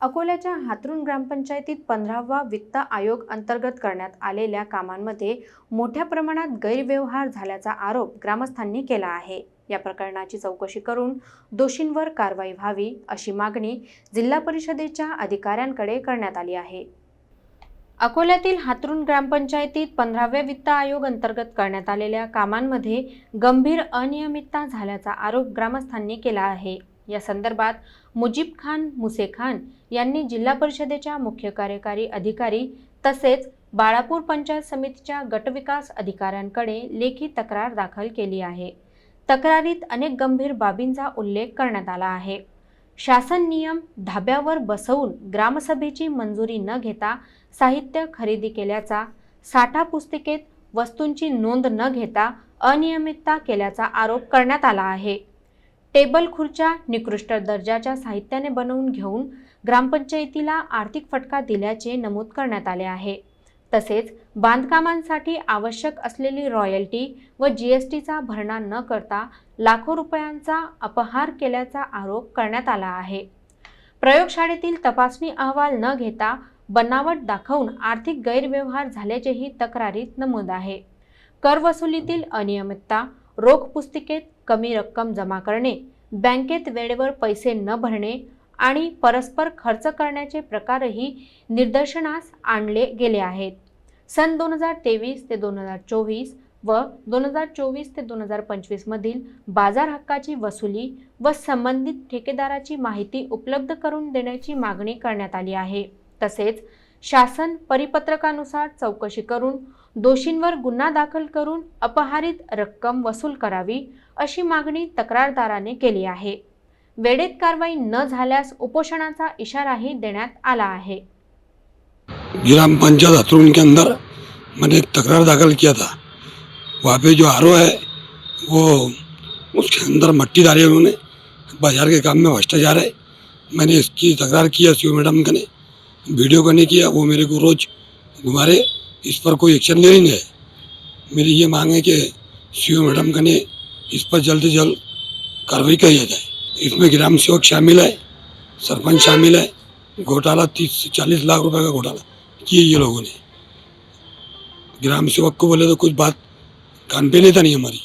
अकोल्याच्या हातरून ग्रामपंचायतीत पंधरावा वित्त आयोग अंतर्गत करण्यात आलेल्या कामांमध्ये मोठ्या प्रमाणात गैरव्यवहार झाल्याचा आरोप ग्रामस्थांनी केला आहे. या प्रकरणाची चौकशी करून दोषींवर कारवाई व्हावी अशी मागणी जिल्हा परिषदेच्या अधिकाऱ्यांकडे करण्यात आली आहे. अकोल्यातील हातरून ग्रामपंचायतीत पंधराव्या वित्त आयोग अंतर्गत करण्यात आलेल्या कामांमध्ये गंभीर अनियमितता झाल्याचा आरोप ग्रामस्थांनी केला आहे. या संदर्भात मुजीब खान मुसे खान यांनी जिल्हा परिषदेच्या मुख्य कार्यकारी अधिकारी तसेच बाळापूर पंचायत समितीच्या गटविकास अधिकाऱ्यांकडे लेखी तक्रार दाखल केली आहे. तक्रारीत अनेक गंभीर बाबींचा उल्लेख करण्यात आला आहे. शासन नियम धाब्यावर बसवून ग्रामसभेची मंजुरी न घेता साहित्य खरेदी केल्याचा साठा पुस्तिकेत वस्तूंची नोंद न घेता अनियमितता केल्याचा आरोप करण्यात आला आहे. टेबल खुर्च्या निकृष्ट दर्जाच्या साहित्याने बनवून घेऊन ग्रामपंचायतीला आर्थिक फटका दिल्याचे नमूद करण्यात आले आहे. तसेच बांधकामांसाठी आवश्यक असलेली रॉयल्टी व जी एस टीचा भरणा न करता लाखो रुपयांचा अपहार केल्याचा आरोप करण्यात आला आहे. प्रयोगशाळेतील तपासणी अहवाल न घेता बनावट दाखवून आर्थिक गैरव्यवहार झाल्याचेही तक्रारीत नमूद आहे. कर वसुलीतील अनियमितता रोख पुस्तिकेत कमी रक्कम जमा करणे बँकेत वेळेवर पैसे न भरणे आणि परस्पर खर्च करण्याचे प्रकारही निदर्शनास आणले गेले आहेत. सन दोन हजार तेवीस ते दोन हजार चोवीस व दोन हजार चोवीस ते दोन हजार पंचवीसमधील बाजार हक्काची वसुली व संबंधित ठेकेदाराची माहिती उपलब्ध करून देण्याची मागणी करण्यात आली आहे. तसेच शासन परिपत्रकानुसार चौकशी करून दोषींवर गुन्हा दाखल करून अपहारित रक्कम वसूल करावी अशी मागणी तक्रारदाराने केली आहे. वेळेत कारवाई न झाल्यास उपोषणाचा इशाराही देण्यात आला आहे. ग्राम पंचायत हथरुन के अंदर मैंने एक तकरार दाखिल किया था। वहाँ पे जो आर है वो उसके अंदर मट्टी डाली उन्होंने। बाजार के काम में भ्रष्टाचार है। मैंने इसकी तकरार किया सी मैडम का ने। वीडियो नहीं किया वो मेरे को रोज घुमा रहे इस पर कोई एक्शन ले नहीं है? मेरी ये मांग है कि सी मैडम का ने इस पर जल्द से जल्द कार्रवाई किया जाए। इसमें ग्राम सेवक शामिल है, सरपंच शामिल है, घोटाला तीस से चालीस लाख रुपए का घोटाला किए ये लोगों ने। ग्राम सेवक को बोले तो कुछ बात कान पे लेता नहीं हमारी।